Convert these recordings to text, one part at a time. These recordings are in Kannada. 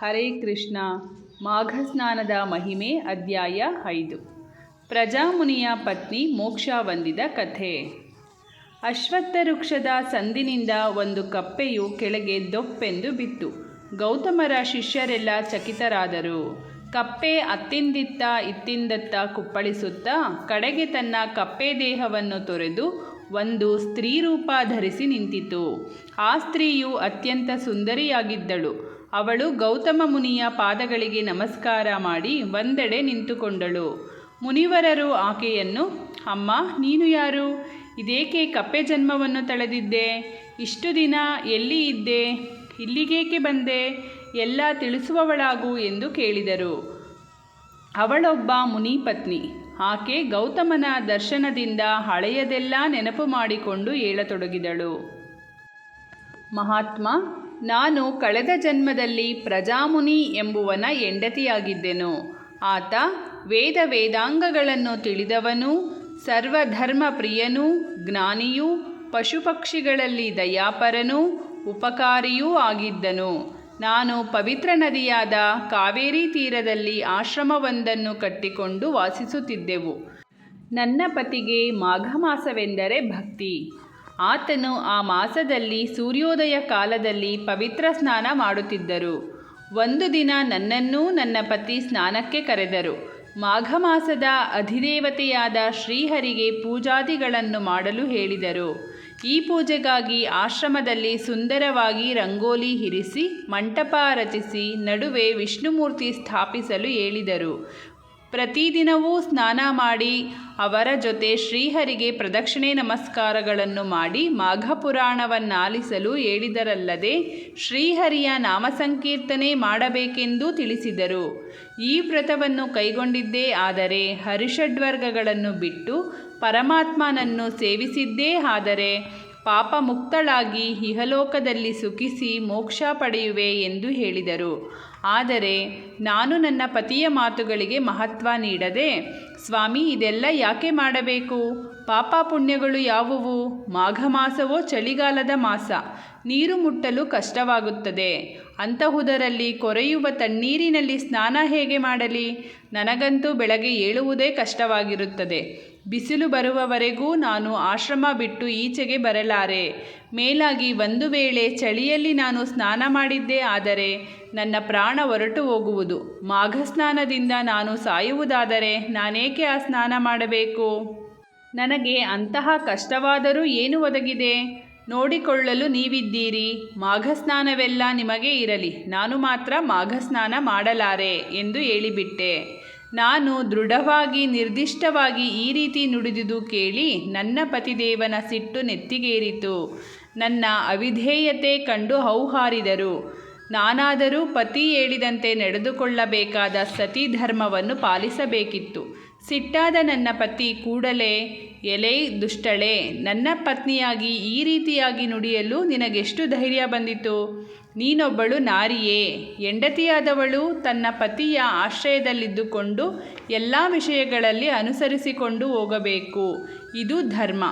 ಹರೇ ಕೃಷ್ಣ ಮಾಘ ಸ್ನಾನದ ಮಹಿಮೆ ಅಧ್ಯಾಯ ಐದು. ಪ್ರಜಾಮುನಿಯ ಪತ್ನಿ ಮೋಕ್ಷ ಹೊಂದಿದ ಕಥೆ. ಅಶ್ವತ್ಥ ವೃಕ್ಷದ ಸಂದಿನಿಂದ ಒಂದು ಕಪ್ಪೆಯು ಕೆಳಗೆ ದೊಪ್ಪೆಂದು ಬಿತ್ತು. ಗೌತಮರ ಶಿಷ್ಯರೆಲ್ಲ ಚಕಿತರಾದರು. ಕಪ್ಪೆ ಅತ್ತಿಂದಿತ್ತ ಇತ್ತಿಂದತ್ತ ಕುಪ್ಪಳಿಸುತ್ತಾ ಕಡೆಗೆ ತನ್ನ ಕಪ್ಪೆ ದೇಹವನ್ನು ತೊರೆದು ಒಂದು ಸ್ತ್ರೀ ರೂಪ ಧರಿಸಿ ನಿಂತಿತು. ಆ ಸ್ತ್ರೀಯು ಅತ್ಯಂತ ಸುಂದರಿಯಾಗಿದ್ದಳು. ಅವಳು ಗೌತಮ ಮುನಿಯ ಪಾದಗಳಿಗೆ ನಮಸ್ಕಾರ ಮಾಡಿ ಒಂದೆಡೆ ನಿಂತುಕೊಂಡಳು. ಮುನಿವರರು ಆಕೆಯನ್ನು, ಅಮ್ಮ, ನೀನು ಯಾರು? ಇದೇಕೆ ಕಪ್ಪೆ ಜನ್ಮವನ್ನು ತಳೆದಿದ್ದೆ? ಇಷ್ಟು ದಿನ ಎಲ್ಲಿ ಇದ್ದೆ? ಇಲ್ಲಿಗೇಕೆ ಬಂದೆ? ಎಲ್ಲ ತಿಳಿಸುವವಳಾಗು ಎಂದು ಕೇಳಿದರು. ಅವಳೊಬ್ಬ ಮುನಿಪತ್ನಿ ಆಕೆ ಗೌತಮನ ದರ್ಶನದಿಂದ ಹಳೆಯದೆಲ್ಲ ನೆನಪು ಮಾಡಿಕೊಂಡು ಏಳತೊಡಗಿದಳು. ಮಹಾತ್ಮ, ನಾನು ಕಳೆದ ಜನ್ಮದಲ್ಲಿ ಪ್ರಜಾಮುನಿ ಎಂಬುವನ ಹೆಂಡತಿಯಾಗಿದ್ದೆನು. ಆತ ವೇದ ವೇದಾಂಗಗಳನ್ನು ತಿಳಿದವನು, ಸರ್ವಧರ್ಮ ಪ್ರಿಯನೂ, ಜ್ಞಾನಿಯೂ, ಪಶುಪಕ್ಷಿಗಳಲ್ಲಿ ದಯಾಪರನೂ, ಉಪಕಾರಿಯೂ ಆಗಿದ್ದನು. ನಾನು ಪವಿತ್ರ ನದಿಯಾದ ಕಾವೇರಿ ತೀರದಲ್ಲಿ ಆಶ್ರಮವೊಂದನ್ನು ಕಟ್ಟಿಕೊಂಡು ವಾಸಿಸುತ್ತಿದ್ದೆವು. ನನ್ನ ಪತಿಗೆ ಮಾಘ ಮಾಸವೆಂದರೆ ಭಕ್ತಿ. ಆತನು ಆ ಮಾಸದಲ್ಲಿ ಸೂರ್ಯೋದಯ ಕಾಲದಲ್ಲಿ ಪವಿತ್ರ ಸ್ನಾನ ಮಾಡುತ್ತಿದ್ದರು. ಒಂದು ದಿನ ನನ್ನನ್ನೂ ನನ್ನ ಪತಿ ಸ್ನಾನಕ್ಕೆ ಕರೆದರು. ಮಾಘ ಮಾಸದ ಅಧಿದೇವತೆಯಾದ ಶ್ರೀಹರಿಗೆ ಪೂಜಾದಿಗಳನ್ನು ಮಾಡಲು ಹೇಳಿದರು. ಈ ಪೂಜೆಗಾಗಿ ಆಶ್ರಮದಲ್ಲಿ ಸುಂದರವಾಗಿ ರಂಗೋಲಿ ಇರಿಸಿ, ಮಂಟಪ ರಚಿಸಿ, ನಡುವೆ ವಿಷ್ಣುಮೂರ್ತಿ ಸ್ಥಾಪಿಸಲು ಹೇಳಿದರು. ಪ್ರತಿದಿನವೂ ಸ್ನಾನ ಮಾಡಿ ಅವರ ಜೊತೆ ಶ್ರೀಹರಿಗೆ ಪ್ರದಕ್ಷಿಣೆ ನಮಸ್ಕಾರಗಳನ್ನು ಮಾಡಿ ಮಾಘ ಪುರಾಣವನ್ನಾಲಿಸಲು ಹೇಳಿದರಲ್ಲದೆ ಶ್ರೀಹರಿಯ ನಾಮಸಂಕೀರ್ತನೆ ಮಾಡಬೇಕೆಂದೂ ತಿಳಿಸಿದರು. ಈ ವ್ರತವನ್ನು ಕೈಗೊಂಡಿದ್ದೇ ಆದರೆ ಹರಿಷಡ್ವರ್ಗಗಳನ್ನು ಬಿಟ್ಟು ಪರಮಾತ್ಮನನ್ನು ಸೇವಿಸಿದ್ದೇ ಆದರೆ ಪಾಪ ಮುಕ್ತಳಾಗಿ ಇಹಲೋಕದಲ್ಲಿ ಸುಖಿಸಿ ಮೋಕ್ಷ ಪಡೆಯುವೆ ಎಂದು ಹೇಳಿದರು. ಆದರೆ ನಾನು ನನ್ನ ಪತಿಯ ಮಾತುಗಳಿಗೆ ಮಹತ್ವ ನೀಡದೆ, ಸ್ವಾಮಿ, ಇದೆಲ್ಲ ಯಾಕೆ ಮಾಡಬೇಕು? ಪಾಪ ಪುಣ್ಯಗಳು ಯಾವುವು? ಮಾಘ ಮಾಸವೋ ಚಳಿಗಾಲದ ಮಾಸ. ನೀರು ಮುಟ್ಟಲು ಕಷ್ಟವಾಗುತ್ತದೆ. ಅಂತಹುದರಲ್ಲಿ ಕೊರೆಯುವ ತಣ್ಣೀರಿನಲ್ಲಿ ಸ್ನಾನ ಹೇಗೆ ಮಾಡಲಿ? ನನಗಂತೂ ಬೆಳಗ್ಗೆ ಏಳುವುದೇ ಕಷ್ಟವಾಗಿರುತ್ತದೆ. ಬಿಸಿಲು ಬರುವವರೆಗೂ ನಾನು ಆಶ್ರಮ ಬಿಟ್ಟು ಈಚೆಗೆ ಬರಲಾರೆ. ಮೇಲಾಗಿ ಒಂದು ವೇಳೆ ಚಳಿಯಲ್ಲಿ ನಾನು ಸ್ನಾನ ಮಾಡಿದ್ದೇ ಆದರೆ ನನ್ನ ಪ್ರಾಣ ಹೊರಟು ಹೋಗುವುದು. ಮಾಘ ಸ್ನಾನದಿಂದ ನಾನು ಸಾಯುವುದಾದರೆ ನಾನೇಕೆ ಆ ಸ್ನಾನ ಮಾಡಬೇಕು? ನನಗೆ ಅಂತಹ ಕಷ್ಟವಾದರೂ ಏನು ಒದಗಿದೆ? ನೋಡಿಕೊಳ್ಳಲು ನೀವಿದ್ದೀರಿ. ಮಾಘ ಸ್ನಾನವೆಲ್ಲ ನಿಮಗೆ ಇರಲಿ. ನಾನು ಮಾತ್ರ ಮಾಘ ಸ್ನಾನ ಮಾಡಲಾರೆ ಎಂದು ಹೇಳಿಬಿಟ್ಟೆ. ನಾನು ದೃಢವಾಗಿ, ನಿರ್ದಿಷ್ಟವಾಗಿ ಈ ರೀತಿ ನುಡಿದುದು ಕೇಳಿ ನನ್ನ ಪತಿದೇವನ ಸಿಟ್ಟು ನೆತ್ತಿಗೇರಿತು. ನನ್ನ ಅವಿಧೇಯತೆ ಕಂಡು ಹೌಹಾರಿದರು. ನಾನಾದರೂ ಪತಿ ಹೇಳಿದಂತೆ ನಡೆದುಕೊಳ್ಳಬೇಕಾದ ಸತಿ ಧರ್ಮವನ್ನು ಪಾಲಿಸಬೇಕಿತ್ತು. ಸಿಟ್ಟಾದ ನನ್ನ ಪತಿ ಕೂಡಲೇ, ಎಲೆ ದುಷ್ಟಳೆ, ನನ್ನ ಪತ್ನಿಯಾಗಿ ಈ ರೀತಿಯಾಗಿ ನುಡಿಯಲು ನಿನಗೆಷ್ಟು ಧೈರ್ಯ ಬಂದಿತು? ನೀನೊಬ್ಬಳು ನಾರಿಯೇ. ಹೆಂಡತಿಯಾದವಳು ತನ್ನ ಪತಿಯ ಆಶ್ರಯದಲ್ಲಿದ್ದುಕೊಂಡು ಎಲ್ಲ ವಿಷಯಗಳಲ್ಲಿ ಅನುಸರಿಸಿಕೊಂಡು ಹೋಗಬೇಕು. ಇದು ಧರ್ಮ.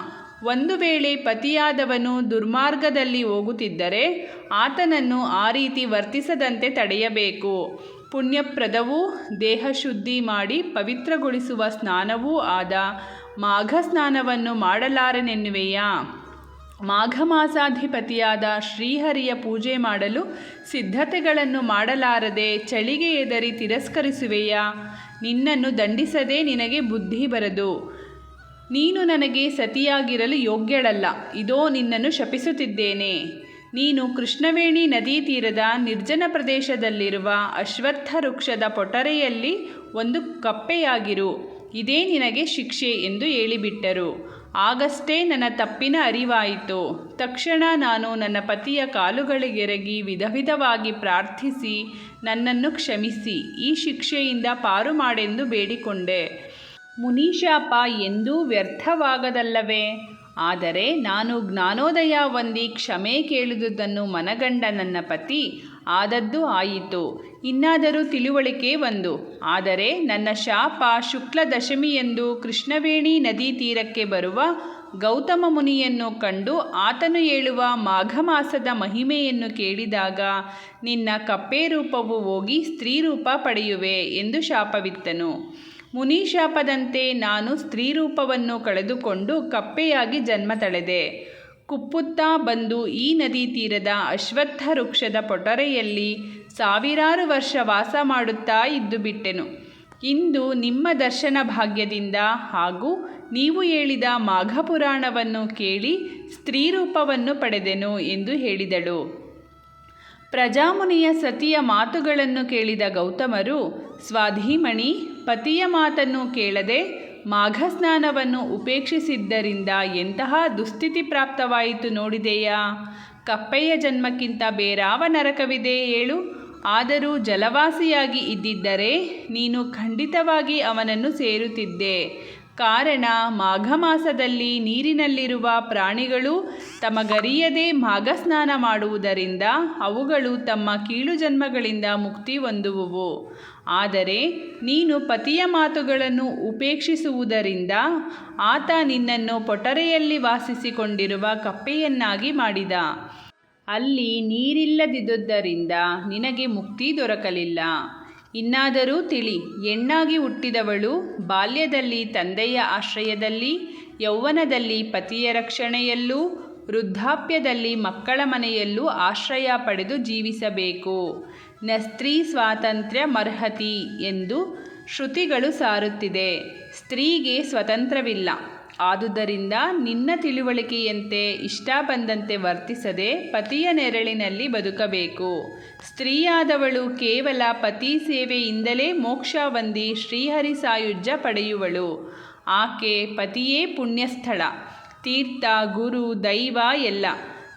ಒಂದು ವೇಳೆ ಪತಿಯಾದವನು ದುರ್ಮಾರ್ಗದಲ್ಲಿ ಹೋಗುತ್ತಿದ್ದರೆ ಆತನನ್ನು ಆ ರೀತಿ ವರ್ತಿಸದಂತೆ ತಡೆಯಬೇಕು. ಪುಣ್ಯಪ್ರದವೂ ದೇಹ ಶುದ್ಧಿ ಮಾಡಿ ಪವಿತ್ರಗೊಳಿಸುವ ಸ್ನಾನವೂ ಆದ ಮಾಘ ಸ್ನಾನವನ್ನು ಮಾಡಲಾರೆನೆನ್ನುವೆಯಾ? ಮಾಘ ಮಾಸಾಧಿಪತಿಯಾದ ಶ್ರೀಹರಿಯ ಪೂಜೆ ಮಾಡಲು ಸಿದ್ಧತೆಗಳನ್ನು ಮಾಡಲಾರದೆ ಚಳಿಗೆ ಎದರಿ ತಿರಸ್ಕರಿಸುವೆಯಾ? ನಿನ್ನನ್ನು ದಂಡಿಸದೆ ನಿನಗೆ ಬುದ್ಧಿ ಬರದು. ನೀನು ನನಗೆ ಸತಿಯಾಗಿರಲು ಯೋಗ್ಯಳಲ್ಲ. ಇದೋ ನಿನ್ನನ್ನು ಶಪಿಸುತ್ತಿದ್ದೇನೆ. ನೀನು ಕೃಷ್ಣವೇಣಿ ನದಿ ತೀರದ ನಿರ್ಜನ ಪ್ರದೇಶದಲ್ಲಿರುವ ಅಶ್ವತ್ಥ ವೃಕ್ಷದ ಪೊಟರೆಯಲ್ಲಿ ಒಂದು ಕಪ್ಪೆಯಾಗಿರು. ಇದೇ ನಿನಗೆ ಶಿಕ್ಷೆ ಎಂದು ಹೇಳಿಬಿಟ್ಟರು. ಆಗಷ್ಟೇ ನನ್ನ ತಪ್ಪಿನ ಅರಿವಾಯಿತು. ತಕ್ಷಣ ನಾನು ನನ್ನ ಪತಿಯ ಕಾಲುಗಳಿಗೆರಗಿ ವಿಧ ವಿಧವಾಗಿ ಪ್ರಾರ್ಥಿಸಿ, ನನ್ನನ್ನು ಕ್ಷಮಿಸಿ, ಈ ಶಿಕ್ಷೆಯಿಂದ ಪಾರು ಮಾಡೆಂದು ಬೇಡಿಕೊಂಡೆ. ಮುನೀಶಾಪ ಎಂದೂ ವ್ಯರ್ಥವಾಗದಲ್ಲವೇ? ಆದರೆ ನಾನು ಜ್ಞಾನೋದಯ ಹೊಂದಿ ಕ್ಷಮೆ ಕೇಳಿದುದನ್ನು ಮನಗಂಡ ನನ್ನ ಪತಿ ಆದದ್ದು ಆಯಿತು. ಇನ್ನಾದರೂ ತಿಳುವಳಿಕೆ ಒಂದು ಆದರೆ ನನ್ನ ಶಾಪ ಶುಕ್ಲ ದಶಮಿಯೆಂದು ಕೃಷ್ಣವೇಣಿ ನದಿ ತೀರಕ್ಕೆ ಬರುವ ಗೌತಮ ಮುನಿಯನ್ನು ಕಂಡು ಆತನು ಹೇಳುವ ಮಾಘ ಮಾಸದ ಮಹಿಮೆಯನ್ನು ಕೇಳಿದಾಗ, ನಿನ್ನ ಕಪ್ಪೆ ರೂಪವು ಹೋಗಿ ಸ್ತ್ರೀ ರೂಪ ಪಡೆಯುವೆ ಎಂದು ಶಾಪವಿತ್ತನು. ಮುನಿ ಶಾಪದಂತೆ ನಾನು ಸ್ತ್ರೀ ರೂಪವನ್ನು ಕಳೆದುಕೊಂಡು ಕಪ್ಪೆಯಾಗಿ ಜನ್ಮ ತಳೆದೆ. ಕುಪ್ಪುತ್ತಾ ಬಂದು ಈ ನದಿ ತೀರದ ಅಶ್ವತ್ಥ ವೃಕ್ಷದ ಪೊಟರೆಯಲ್ಲಿ ಸಾವಿರಾರು ವರ್ಷ ವಾಸ ಮಾಡುತ್ತಾ ಇದ್ದು ಬಿಟ್ಟೆನು. ಇಂದು ನಿಮ್ಮ ದರ್ಶನ ಭಾಗ್ಯದಿಂದ ಹಾಗೂ ನೀವು ಹೇಳಿದ ಮಾಘ ಪುರಾಣವನ್ನು ಕೇಳಿ ಸ್ತ್ರೀ ರೂಪವನ್ನು ಪಡೆದೆನು ಎಂದು ಹೇಳಿದಳು. ಪ್ರಜಾಮುನಿಯ ಸತಿಯ ಮಾತುಗಳನ್ನು ಕೇಳಿದ ಗೌತಮರು, ಸ್ವಾಧೀಮಣಿ, ಪತಿಯ ಮಾತನ್ನು ಕೇಳದೆ ಮಾಘ ಸ್ನಾನವನ್ನು ಉಪೇಕ್ಷಿಸಿದ್ದರಿಂದ ಎಂತಹ ದುಸ್ಥಿತಿ ಪ್ರಾಪ್ತವಾಯಿತು ನೋಡಿದೆಯಾ? ಕಪ್ಪೆಯ ಜನ್ಮಕ್ಕಿಂತ ಬೇರಾವ ನರಕವಿದೆ ಹೇಳು ಆದರೂ ಜಲವಾಸಿಯಾಗಿ ಇದ್ದಿದ್ದರೆ ನೀನು ಖಂಡಿತವಾಗಿ ಅವನನ್ನು ಸೇರುತ್ತಿದ್ದೆ. ಕಾರಣ, ಮಾಘ ಮಾಸದಲ್ಲಿ ನೀರಿನಲ್ಲಿರುವ ಪ್ರಾಣಿಗಳು ತಮಗರಿಯದೆ ಮಾಘ ಸ್ನಾನ ಮಾಡುವುದರಿಂದ ಅವುಗಳು ತಮ್ಮ ಕೀಳು ಜನ್ಮಗಳಿಂದ ಮುಕ್ತಿ ಹೊಂದುವುವು. ಆದರೆ ನೀನು ಪತಿಯ ಮಾತುಗಳನ್ನು ಉಪೇಕ್ಷಿಸುವುದರಿಂದ ಆತ ನಿನ್ನನ್ನು ಪೊಟರೆಯಲ್ಲಿ ವಾಸಿಸಿಕೊಂಡಿರುವ ಕಪ್ಪೆಯನ್ನಾಗಿ ಮಾಡಿದ. ಅಲ್ಲಿ ನೀರಿಲ್ಲದಿದ್ದುದರಿಂದ ನಿನಗೆ ಮುಕ್ತಿ ದೊರಕಲಿಲ್ಲ. ಇನ್ನಾದರೂ ತಿಳಿ, ಹೆಣ್ಣಾಗಿ ಹುಟ್ಟಿದವಳು ಬಾಲ್ಯದಲ್ಲಿ ತಂದೆಯ ಆಶ್ರಯದಲ್ಲಿ, ಯೌವನದಲ್ಲಿ ಪತಿಯ ರಕ್ಷಣೆಯಲ್ಲೂ, ವೃದ್ಧಾಪ್ಯದಲ್ಲಿ ಮಕ್ಕಳ ಮನೆಯಲ್ಲೂ ಆಶ್ರಯ ಪಡೆದು ಜೀವಿಸಬೇಕು. ನ ಸ್ತ್ರೀ ಸ್ವಾತಂತ್ರ್ಯ ಮರ್ಹತಿ ಎಂದು ಶ್ರುತಿಗಳು ಸಾರುತ್ತಿದೆ. ಸ್ತ್ರೀಗೆ ಸ್ವತಂತ್ರವಿಲ್ಲ. ಆದುದರಿಂದ ನಿನ್ನ ತಿಳುವಳಿಕೆಯಂತೆ ಇಷ್ಟ ಬಂದಂತೆ ವರ್ತಿಸದೆ ಪತಿಯ ನೆರಳಿನಲ್ಲಿ ಬದುಕಬೇಕು. ಸ್ತ್ರೀಯಾದವಳು ಕೇವಲ ಪತಿ ಸೇವೆಯಿಂದಲೇ ಮೋಕ್ಷ ಹೊಂದಿ ಶ್ರೀಹರಿ ಸಾಯುಜ್ಯ ಪಡೆಯುವಳು. ಆಕೆ ಪತಿಯೇ ಪುಣ್ಯಸ್ಥಳ. ತೀರ್ಥ, ಗುರು, ದೈವ ಎಲ್ಲ.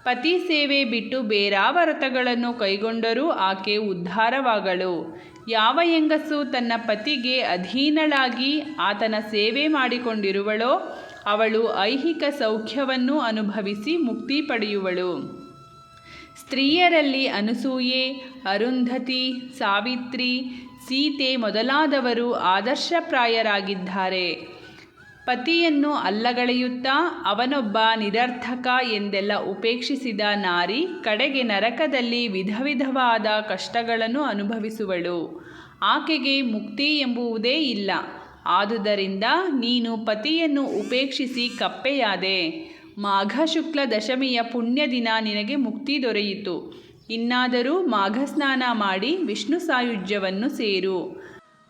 ಪತಿ ಸೇವೆ ಬಿಟ್ಟು ಬೇರಾವ ವ್ರತಗಳನ್ನು ಕೈಗೊಂಡರೂ ಆಕೆ ಉದ್ಧಾರವಾಗಳು ಯಾವ ಹೆಂಗಸು ತನ್ನ ಪತಿಗೆ ಅಧೀನಳಾಗಿ ಆತನ ಸೇವೆ ಮಾಡಿಕೊಂಡಿರುವಳೋ, ಅವಳು ಐಹಿಕ ಸೌಖ್ಯವನ್ನು ಅನುಭವಿಸಿ ಮುಕ್ತಿ ಪಡೆಯುವಳು. ಸ್ತ್ರೀಯರಲ್ಲಿ ಅನಸೂಯೆ, ಅರುಂಧತಿ, ಸಾವಿತ್ರಿ, ಸೀತೆ ಮೊದಲಾದವರು ಆದರ್ಶಪ್ರಾಯರಾಗಿದ್ದಾರೆ. ಪತಿಯನ್ನು ಅಲ್ಲಗಳೆಯುತ್ತಾ, ಅವನೊಬ್ಬ ನಿರರ್ಥಕ ಎಂದೆಲ್ಲ ಉಪೇಕ್ಷಿಸಿದ ನಾರಿ ಕಡೆಗೆ ನರಕದಲ್ಲಿ ವಿಧ ವಿಧವಾದ ಕಷ್ಟಗಳನ್ನು ಅನುಭವಿಸುವಳು. ಆಕೆಗೆ ಮುಕ್ತಿ ಎಂಬುವುದೇ ಇಲ್ಲ. ಆದುದರಿಂದ ನೀನು ಪತಿಯನ್ನು ಉಪೇಕ್ಷಿಸಿ ಕಪ್ಪೆಯಾದೆ. ಮಾಘ ಶುಕ್ಲ ದಶಮಿಯ ಪುಣ್ಯ ದಿನ ನಿನಗೆ ಮುಕ್ತಿ ದೊರೆಯಿತು. ಇನ್ನಾದರೂ ಮಾಘ ಸ್ನಾನ ಮಾಡಿ ವಿಷ್ಣು ಸಾಯುಜ್ಯವನ್ನು ಸೇರು.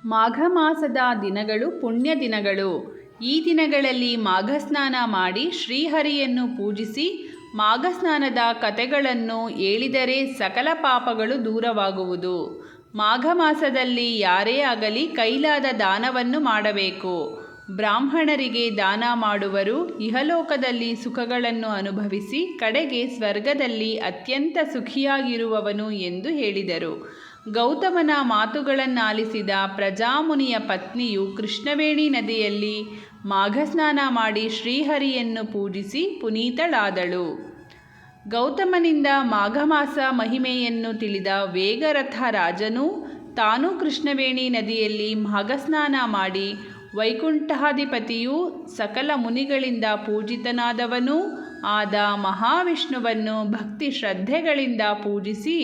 ಮಾಘ ಮಾಸದ ದಿನಗಳು ಪುಣ್ಯ ದಿನಗಳು. ಈ ದಿನಗಳಲ್ಲಿ ಮಾಘಸ್ನಾನ ಮಾಡಿ ಶ್ರೀಹರಿಯನ್ನು ಪೂಜಿಸಿ ಮಾಘಸ್ನಾನದ ಕಥೆಗಳನ್ನು ಹೇಳಿದರೆ ಸಕಲ ಪಾಪಗಳು ದೂರವಾಗುವುದು. ಮಾಘ ಮಾಸದಲ್ಲಿ ಯಾರೇ ಆಗಲಿ ಕೈಲಾದ ದಾನವನ್ನು ಮಾಡಬೇಕು. ಬ್ರಾಹ್ಮಣರಿಗೆ ದಾನ ಮಾಡುವರು ಇಹಲೋಕದಲ್ಲಿ ಸುಖಗಳನ್ನು ಅನುಭವಿಸಿ ಕಡೆಗೆ ಸ್ವರ್ಗದಲ್ಲಿ ಅತ್ಯಂತ ಸುಖಿಯಾಗಿರುವವನು ಎಂದು ಹೇಳಿದರು. ಗೌತಮನ ಮಾತುಗಳನ್ನಾಲಿಸಿದ ಪ್ರಜಾಮುನಿಯ ಪತ್ನಿಯು ಕೃಷ್ಣವೇಣಿ ನದಿಯಲ್ಲಿ ಮಾಘಸ್ನಾನ ಮಾಡಿ ಶ್ರೀಹರಿಯನ್ನು ಪೂಜಿಸಿ ಪುನೀತಳಾದಳು. ಗೌತಮನಿಂದ ಮಾಘಮಾಸ ಮಹಿಮೆಯನ್ನು ತಿಳಿದ ವೇಗರಥ ರಾಜನು ತಾನು ಕೃಷ್ಣವೇಣಿ ನದಿಯಲ್ಲಿ ಮಾಘಸ್ನಾನ ಮಾಡಿ ವೈಕುಂಠಾಧಿಪತಿಯು ಸಕಲ ಮುನಿಗಳಿಂದ ಪೂಜಿತನಾದವನೂ, ಆದ ಮಹಾವಿಷ್ಣುವನ್ನು ಭಕ್ತಿ ಶ್ರದ್ಧೆಗಳಿಂದ ಪೂಜಿಸಿ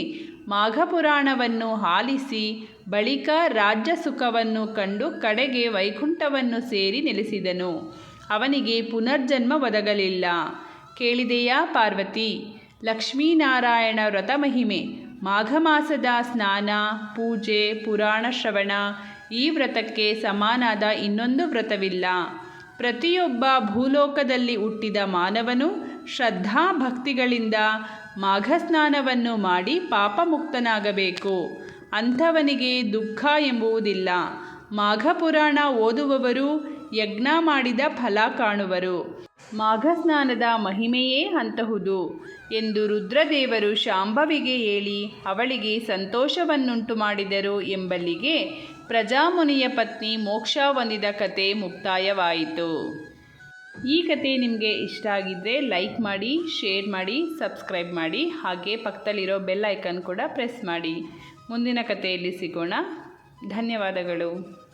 ಮಾಘಪುರಾಣವನ್ನು ಆಲಿಸಿ ಬಳಿಕ ರಾಜ್ಯ ಸುಖವನ್ನು ಕಂಡು ಕಡೆಗೆ ವೈಕುಂಠವನ್ನು ಸೇರಿ ನೆಲೆಸಿದನು. ಅವನಿಗೆ ಪುನರ್ಜನ್ಮ ಒದಗಲಿಲ್ಲ. ಕೇಳಿದೆಯಾ ಪಾರ್ವತಿ, ಲಕ್ಷ್ಮೀನಾರಾಯಣ ವ್ರತ ಮಹಿಮೆ ಮಾಘ ಮಾಸದ ಸ್ನಾನ, ಪೂಜೆ, ಪುರಾಣ ಶ್ರವಣ, ಈ ವ್ರತಕ್ಕೆ ಸಮಾನಾದ ಇನ್ನೊಂದು ವ್ರತವಿಲ್ಲ. ಪ್ರತಿಯೊಬ್ಬ ಭೂಲೋಕದಲ್ಲಿ ಹುಟ್ಟಿದ ಮಾನವನು ಶ್ರದ್ಧಾ ಭಕ್ತಿಗಳಿಂದ ಮಾಘ ಸ್ನಾನವನ್ನು ಮಾಡಿ ಪಾಪಮುಕ್ತನಾಗಬೇಕು. ಅಂಥವನಿಗೆ ದುಃಖ ಎಂಬುವುದಿಲ್ಲ. ಮಾಘಪುರಾಣ ಓದುವವರು ಯಜ್ಞ ಮಾಡಿದ ಫಲ ಕಾಣುವರು. ಮಾಘಸ್ನಾನದ ಮಹಿಮೆಯೇ ಅಂತಹುದು ಎಂದು ರುದ್ರದೇವರು ಶಾಂಭವಿಗೆ ಹೇಳಿ ಅವಳಿಗೆ ಸಂತೋಷವನ್ನುಂಟು ಮಾಡಿದರು ಎಂಬಲ್ಲಿಗೆ ಪ್ರಜಾಮುನಿಯ ಪತ್ನಿ ಮೋಕ್ಷ ಹೊಂದಿದ ಕತೆ ಮುಕ್ತಾಯವಾಯಿತು. ಈ ಕತೆ ನಿಮಗೆ ಇಷ್ಟ ಆಗಿದ್ದರೆ ಲೈಕ್ ಮಾಡಿ, ಶೇರ್ ಮಾಡಿ, ಸಬ್ಸ್ಕ್ರೈಬ್ ಮಾಡಿ, ಹಾಗೆ ಪಕ್ಕದಲ್ಲಿರೋ ಬೆಲ್ ಐಕನ್ ಕೂಡ ಪ್ರೆಸ್ ಮಾಡಿ. ಮುಂದಿನ ಕಥೆಯಲ್ಲಿ ಸಿಗೋಣ. ಧನ್ಯವಾದಗಳು.